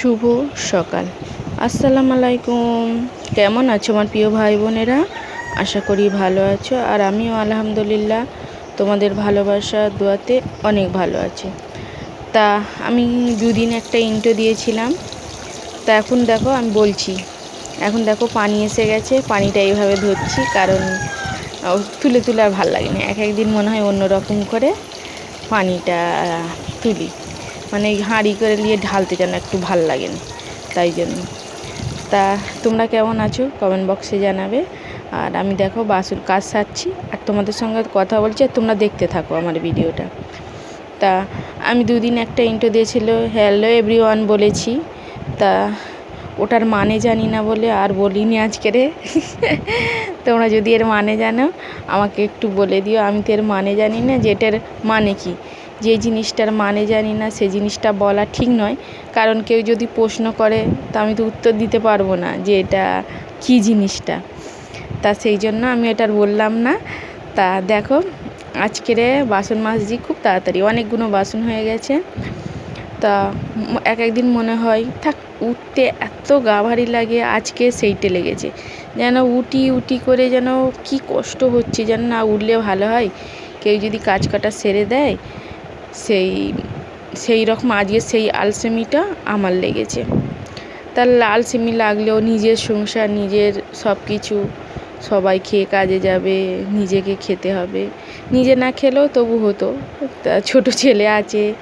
শুভ সকাল। আসসালামু আলাইকুম। কেমন আছো আমার প্রিয় ভাই বোনেরা? আশা করি ভালো আছো। আর আমিও আলহামদুলিল্লাহ তোমাদের ভালোবাসা, দোয়াতে অনেক ভালো আছি। তা আমি দুদিন একটা ইন্টো দিয়েছিলাম। তা এখন দেখো আমি বলছি, এখন দেখো পানি এসে গেছে, পানিটা এইভাবে ধরছি, কারণ তুলে তুলে আর ভালো লাগে না। এক একদিন মনে হয় অন্য রকম করে পানিটা তুলি। মানে হাঁড়ি করে নিয়ে ঢালতে যেন একটু ভালো লাগে না তাই জন্য। তা তোমরা কেমন আছো? কমেন্ট বক্সে জানাবে। আর আমি দেখো বাসুর কাজ সারছি, আর তোমাদের সঙ্গে কথা বলছি, আর তোমরা দেখতে থাকো আমার ভিডিওটা। তা আমি দুদিন একটা ইন্টো দিয়েছিল হ্যালো এভরিওয়ান বলেছি। তা ওটার মানে জানি না বলে আর বলিনি আজকেরে তোমরা যদি এর মানে জানো, আমাকে একটু বলে দিও। আমি তো এর মানে জানি না যে এটার মানে কি। যে জিনিসটার মানে জানি না, সে জিনিসটা বলা ঠিক নয়। কারণ কেউ যদি প্রশ্ন করে, তা আমি তো উত্তর দিতে পারব না যে এটা কী জিনিসটা। তা সেই জন্য আমি এটার বললাম না। তা দেখো, আজকেরে বাসন মাজছি খুব তাড়াতাড়ি অনেকগুলো বাসন হয়ে গেছে। তা এক একদিন মনে হয়, থাক, উঠতে এত গা ভারী লাগে, আজকে সেইটে লেগেছে। যেন উটি উটি করে যেন কি কষ্ট হচ্ছে, যেন না উঠলে ভালো হয়। কেউ যদি কাজ কাটা সেরে দেয় সেই সেই রকম আজকে সেই আলসেমিটা আমার লেগেছে। তার আলসেমি লাগলেও নিজের সংসার, নিজের সব কিছু, সবাই খেয়ে কাজে যাবে, নিজেকে খেতে হবে। নিজে না খেলেও তবু হতো। তা ছোটো ছেলে আছে,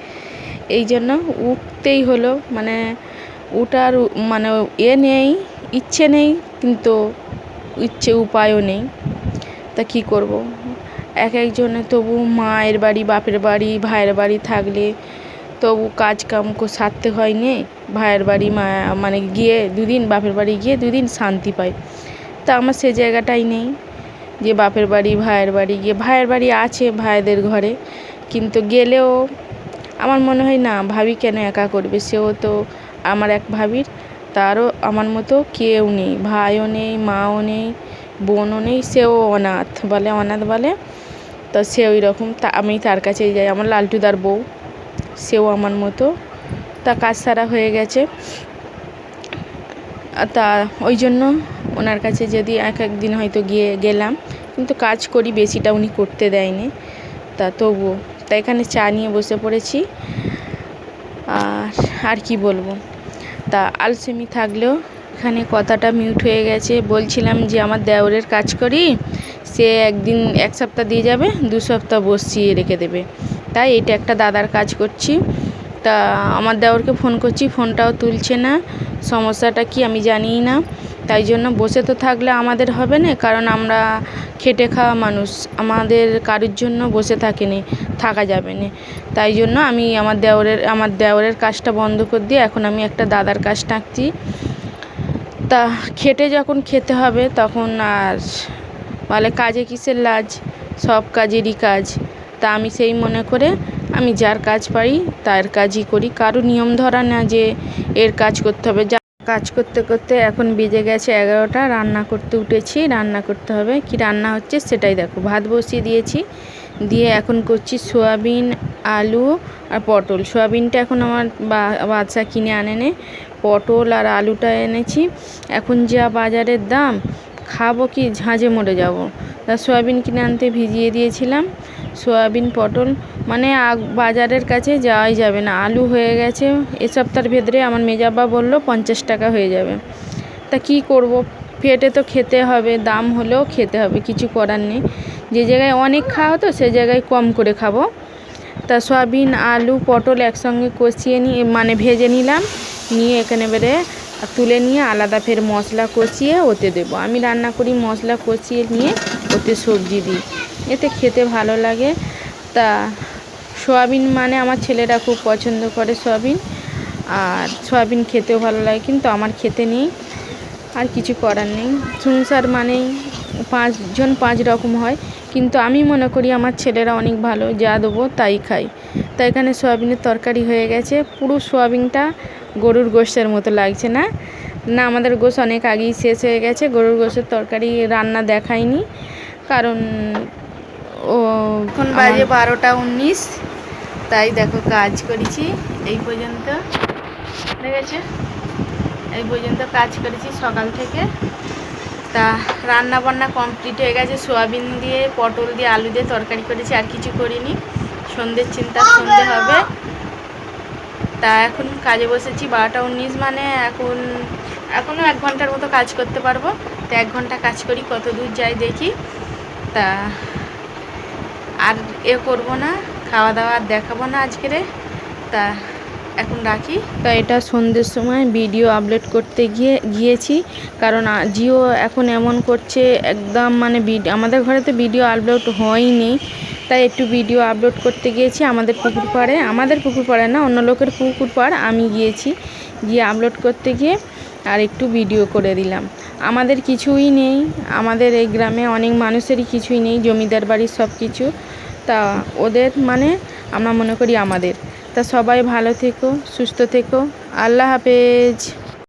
এই জন্য উঠতেই হলো। মানে উঠার মানে এ নেই, ইচ্ছে নেই, কিন্তু ইচ্ছে উপায়ও নেই। তা কী করব? এক একজনে তবু মায়ের বাড়ি, বাপের বাড়ি, ভাইয়ের বাড়ি থাকলে তবু কাজ কাম সারতে হয় নে। ভাইয়ের বাড়ি মা মানে গিয়ে দুদিন, বাপের বাড়ি গিয়ে দুদিন শান্তি পাই তা আমার সে জায়গাটাই নেই যে বাপের বাড়ি, ভাইয়ের বাড়ি গিয়ে, ভাইয়ের বাড়ি আছে ভাইদের ঘরে, কিন্তু গেলেও আমার মনে হয় না, ভাবি কেন একা করবে? সেও তো আমার এক ভাবির, তারও আমার মতো কেউ নেই, ভাইও নেই, মাও নেই, বোনও নেই, সেও অনাথ বলে অনাথ বলে। তো সে ওই রকম তা আমি তার কাছেই যাই। আমার লালটুদার বউ, সেও আমার মতো। তা কাজ সারা হয়ে গেছে। তা ওই জন্য ওনার কাছে যদি এক একদিন হয়তো গিয়ে গেলাম, কিন্তু কাজ করি বেশিটা উনি করতে দেয়নি। তা তবুও, তা এখানে চা নিয়ে বসে পড়েছি। আর আর কি বলব? তা আলসেমি থাকলেও এখানে কথাটা মিউট হয়ে গেছে। বলছিলাম যে, আমার দেওরের কাজ করি, সে একদিন, এক সপ্তাহ দিয়ে যাবে, দু সপ্তাহ বসিয়ে রেখে দেবে। তাই এটা একটা দাদার কাজ করছি। তা আমার দেওরকে ফোন করছি ফোনটাও তুলছে না। সমস্যাটা কি আমি জানি না। তাই জন্য বসে তো থাকলে আমাদের হবে না, কারণ আমরা খেটে খাওয়া মানুষ। আমাদের কারোর জন্য বসে থাকিনি, থাকা যাবে না। তাই জন্য আমি আমার দেওরের আমার দেওরের কাজটা বন্ধ করে দিয়ে এখন আমি একটা দাদার কাজ টাঁকছি। তা খেটে যখন খেতে হবে তখন আর বলে কাজে কিসের লাজ? সব কাজেরই কাজ। তা আমি সেই মনে করে আমি যার কাজ পারি তার কাজই করি। কারও নিয়ম ধরা না যে এর কাজ করতে হবে। যা কাজ করতে করতে এখন বেজে গেছে এগারোটা, রান্না করতে উঠেছি। রান্না করতে হবে। কি রান্না হচ্ছে সেটাই দেখো। ভাত বসিয়ে দিয়েছি। দিয়ে এখন করছি সোয়াবিন, আলু আর পটল। সোয়াবিনটা এখন আমার বা- বাদশা কিনে আনেনে। পটল আর আলুটা এনেছি। এখন যা বাজারের দাম, খাব কি? ঝাঁঝে মরে যাব। তা সোয়াবিন কিনে আনতে ভিজিয়ে দিয়েছিলাম। সোয়াবিন, পটল মানে বাজারের কাছে যাওয়াই যাবে না। আলু হয়ে গেছে। এ সপ্তাহের ভেতরে আমার মেজাব্বা বলল, পঞ্চাশ টাকা হয়ে যাবে। তা কি করব? পেটে তো খেতে হবে, দাম হলেও খেতে হবে, কিছু করার নেই। যে জায়গায় অনেক খাওয়া তো, সে জায়গায় কম করে খাব। তা সয়াবিন, আলু, পটল একসঙ্গে কষিয়ে নিয়ে মানে ভেজে নিলাম। নিয়ে এখানে বেড়ে তুলে নিয়ে আলাদা ফের মশলা কষিয়ে ওতে দেবো। আমি রান্না করি মশলা কষিয়ে নিয়ে ওতে সবজি দিই। এতে খেতে ভালো লাগে। তা সয়াবিন মানে আমার ছেলেরা খুব পছন্দ করে সয়াবিন। আর সয়াবিন খেতেও ভালো লাগে, কিন্তু আমার খেতে নেই। আর কিছু করার নেই। সংসার মানেই পাঁচজন পাঁচ রকম হয়। কিন্তু আমি মনে করি আমার ছেলেরা অনেক ভালো, যা দেবো তাই খাই তাই এখানে সয়াবিনের তরকারি হয়ে গেছে। পুরো সয়াবিনটা গরুর গোশের মতো লাগছে না। না আমাদের গোশ অনেক আগেই শেষ হয়ে গেছে। গরুর গোশের তরকারি রান্না দেখায়নি। কারণ ও এখন বাজে বারোটা উনিশ। তাই দেখো কাজ করেছি। এই পর্যন্ত। দেখেছে এই পর্যন্ত কাজ করেছি সকাল থেকে। তা রান্না বান্না কমপ্লিট হয়ে গেছে। সোয়াবিন দিয়ে পটল দিয়ে আলু দিয়ে তরকারি করেছি। আর কিছু করিনি। সন্ধ্যের চিন্তা সন্ধে হবে। তা এখন কাজে বসেছি বারোটা উনিশ মানে এখন এখনও এক ঘণ্টার মতো কাজ করতে পারব। তো এক ঘণ্টা কাজ করি, কত দূর যাই দেখি। তা আর এ করব না, খাওয়া দাওয়া আর দেখাবো না আজকেরে তা এখন রাখি। তা এটা সন্ধ্যের সময় ভিডিও আপলোড করতে গিয়ে, গিয়েছি। কারণ জিও এখন এমন করছে, একদম মানে আমাদের ঘরে তো ভিডিও আপলোড হয়নি তাই একটু ভিডিও আপলোড করতে গিয়েছি আমাদের পুকুর পাড়ে। আমাদের পুকুর পাড়ে না, অন্য লোকের পুকুর পাড় আমি গিয়েছি গিয়ে আপলোড করতে গিয়ে আর একটু ভিডিও করে দিলাম। আমাদের কিছুই নেই, আমাদের এই গ্রামে অনেক মানুষেরই কিছুই নেই, জমিদার বাড়ির সব কিছু। তা ওদের মানে আমরা মনে করি আমাদের। তা সবাই ভালো থেকো, সুস্থ থেকো, আল্লাহ হাফেজ।